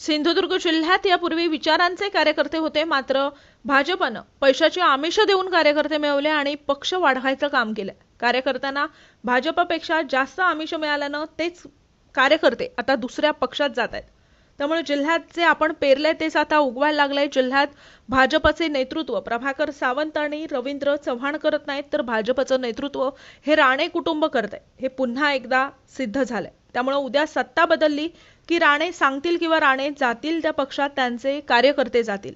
सिंधुदुर्ग जिल्ह्यात यापूर्वी विचारांचे कार्यकर्ते होते मात्र भाजपनं पैशाची आमिष देऊन कार्यकर्ते मिळवले आणि पक्ष वाढवायचं काम केलं. कार्यकर्त्यांना भाजपपेक्षा जास्त आमिष मिळाल्यानं तेच कार्यकर्ते आता दुसऱ्या पक्षात जात आहेत. त्यामुळे जिल्ह्यात जे आपण पेरले तेच आता उगवायला लागलंय. जिल्ह्यात भाजपचे नेतृत्व प्रभाकर सावंत आणि रवींद्र चव्हाण करत नाहीत तर भाजपचं नेतृत्व हे राणे कुटुंब करत आहे हे पुन्हा एकदा सिद्ध झालंय. त्यामुळे उद्या सत्ता बदलली की राणे सांगतील किंवा राणे जातील त्या पक्षात त्यांचे कार्यकर्ते जातील.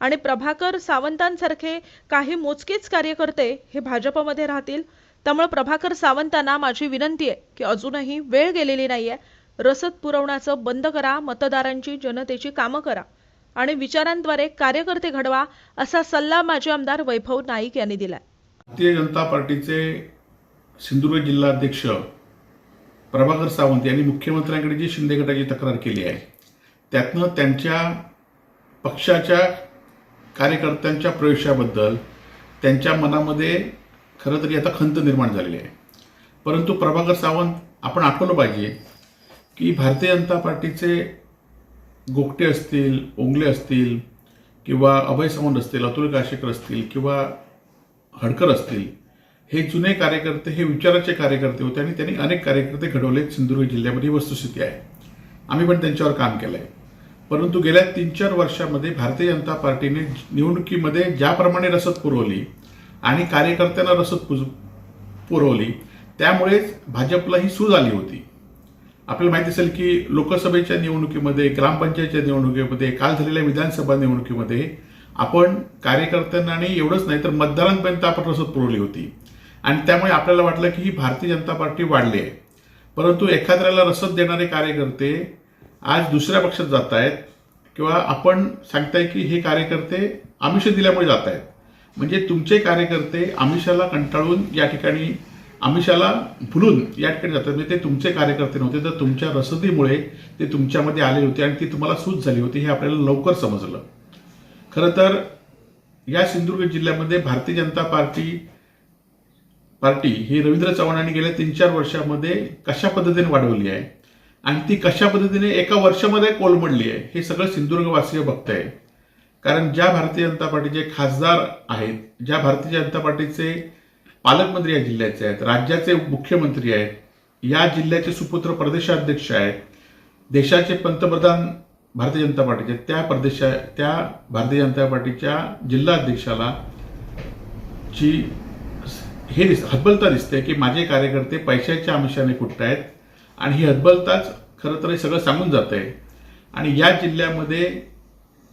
आणि प्रभाकर सावंतांसारखे काही मोजकेच कार्यकर्ते हे भाजपमध्ये राहतील. त्यामुळे प्रभाकर सावंतांना माझी विनंती आहे की अजूनही वेळ गेलेली नाहीये. रसद पुरवण्याचं बंद करा मतदारांची जनतेची कामं करा. आणि विचारांद्वारे कार्यकर्ते घडवा असा सल्ला माजी आमदार वैभव नाईक यांनी दिलाय. भारतीय जनता पार्टीचे सिंधुदुर्ग जिल्हाध्यक्ष प्रभाकर सावंत यांनी मुख्यमंत्र्यांकडे जी शिंदे गटाची तक्रार केली आहे त्यातनं त्यांच्या पक्षाच्या कार्यकर्त्यांच्या प्रवेशाबद्दल त्यांच्या मनामध्ये खरं तरी आता खंत निर्माण झालेली आहे. परंतु प्रभाकर सावंत आपण आठवलं पाहिजे की भारतीय जनता पार्टीचे गोगटे असतील ओंगले असतील किंवा अभय सावंत असतील अतुल काशेकर असतील किंवा हडकर असतील हे जुने कार्यकर्ते हे विचाराचे कार्यकर्ते होते आणि त्यांनी अनेक कार्यकर्ते घडवले सिंधुदुर्ग जिल्ह्यामध्ये ही वस्तुस्थिती आहे. आम्ही पण त्यांच्यावर काम केलं आहे परंतु गेल्या तीन चार वर्षामध्ये भारतीय जनता पार्टीने निवडणुकीमध्ये ज्याप्रमाणे रसद पुरवली आणि कार्यकर्त्यांना रसद पुज- पुरवली त्यामुळेच भाजपला ही सूज आली होती. आपल्याला माहिती असेल की लोकसभेच्या निवडणुकीमध्ये ग्रामपंचायतच्या निवडणुकीमध्ये काल झालेल्या विधानसभा निवडणुकीमध्ये आपण कार्यकर्त्यांना आणि एवढंच नाही तर मतदारांपर्यंत आपण रसद पुरवली होती. आणि त्यामुळे आपल्याला वाटलं की ही भारतीय जनता पार्टी वाढली आहे. परंतु एखाद्याला रसद देणारे कार्यकर्ते आज दुसऱ्या पक्षात जात आहेत किंवा आपण सांगताय की हे कार्यकर्ते आमिष दिल्यामुळे जात आहेत. म्हणजे तुमचे कार्यकर्ते आमिषाला कंटाळून या ठिकाणी आमिषाला भुलून या ठिकाणी जातात. म्हणजे ते तुमचे कार्यकर्ते नव्हते तर तुमच्या रसदीमुळे ते तुमच्यामध्ये आले होते आणि ती तुम्हाला सूज झाली होती हे आपल्याला लवकर समजलं. खरं तर या सिंधुदुर्ग जिल्ह्यामध्ये भारतीय जनता पार्टी पार्टी ही रवींद्र चव्हाणांनी गेल्या तीन चार वर्षामध्ये कशा पद्धतीने वाढवली आहे? आणि ती कशा पद्धतीने एका वर्षामध्ये कोलमडली आहे? हे सगळं सिंधुदुर्गवासीय बघताय. कारण ज्या भारतीय जनता पार्टीचे खासदार आहेत ज्या भारतीय जनता पार्टीचे पालकमंत्री या जिल्ह्याचे आहेत राज्याचे मुख्यमंत्री आहेत या जिल्ह्याचे सुपुत्र प्रदेशाध्यक्ष आहेत देशाचे पंतप्रधान भारतीय जनता पार्टीचे त्या प्रदेशा त्या भारतीय जनता पार्टीच्या जिल्हाध्यक्षाला ची हे दिस हतबलता दिसते की माझे कार्यकर्ते पैशाच्या आमिषाने कुठं आहेत आणि ही हतबलताच खरं तर हे सगळं सांगून जात आहे आणि या जिल्ह्यामध्ये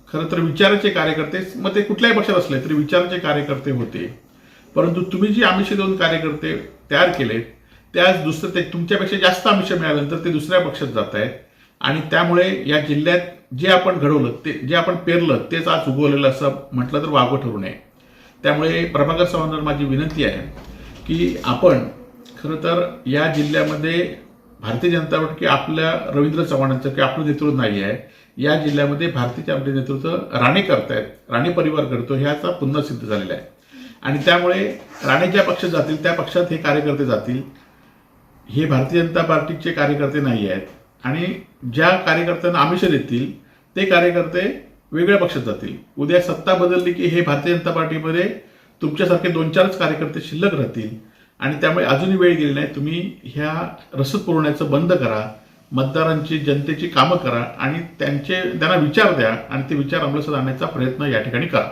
खरं तर विचाराचे कार्यकर्ते मग ते कुठल्याही पक्षात असले तरी विचाराचे कार्यकर्ते होते. परंतु तुम्ही जी आमिष देऊन कार्यकर्ते तयार केलेत त्याच दुसरं ते तुमच्यापेक्षा जास्त आमिष मिळाल्यानंतर ते दुसऱ्या पक्षात जात आहेत आणि त्यामुळे या जिल्ह्यात जे आपण घडवलं ते जे आपण पेरलं तेच आज उगवलेलं असं म्हटलं तर वागवं ठरू नये. त्यामुळे प्रभाकर सावंतांना माझी विनंती आहे की आपण खरं तर या जिल्ह्यामध्ये भारतीय जनता पार्टी आपल्या रवींद्र चव्हाणांचं की आपलं नेतृत्व नाही आहे. या जिल्ह्यामध्ये भारतीय जनता नेतृत्व राणे करतायत राणे परिवार करतो ह्याचा पुन्हा सिद्ध झालेला आहे. आणि त्यामुळे राणे ज्या पक्षात जातील त्या पक्षात हे कार्यकर्ते जातील. हे भारतीय जनता पार्टीचे कार्यकर्ते नाही आहेत. आणि ज्या कार्यकर्त्यांना आमिष देतील ते कार्यकर्ते वेगळ्या पक्षात जातील. उद्या सत्ता बदलली की हे भारतीय जनता पार्टीमध्ये तुमच्यासारखे दोन चारच कार्यकर्ते शिल्लक राहतील आणि त्यामुळे अजूनही वेळ गेली नाही. तुम्ही ह्या रसद पुरवण्याचं बंद करा मतदारांची जनतेची कामं करा आणि त्यांचे त्यांना विचार द्या आणि ते विचार अंमलसात आणण्याचा प्रयत्न या ठिकाणी करा.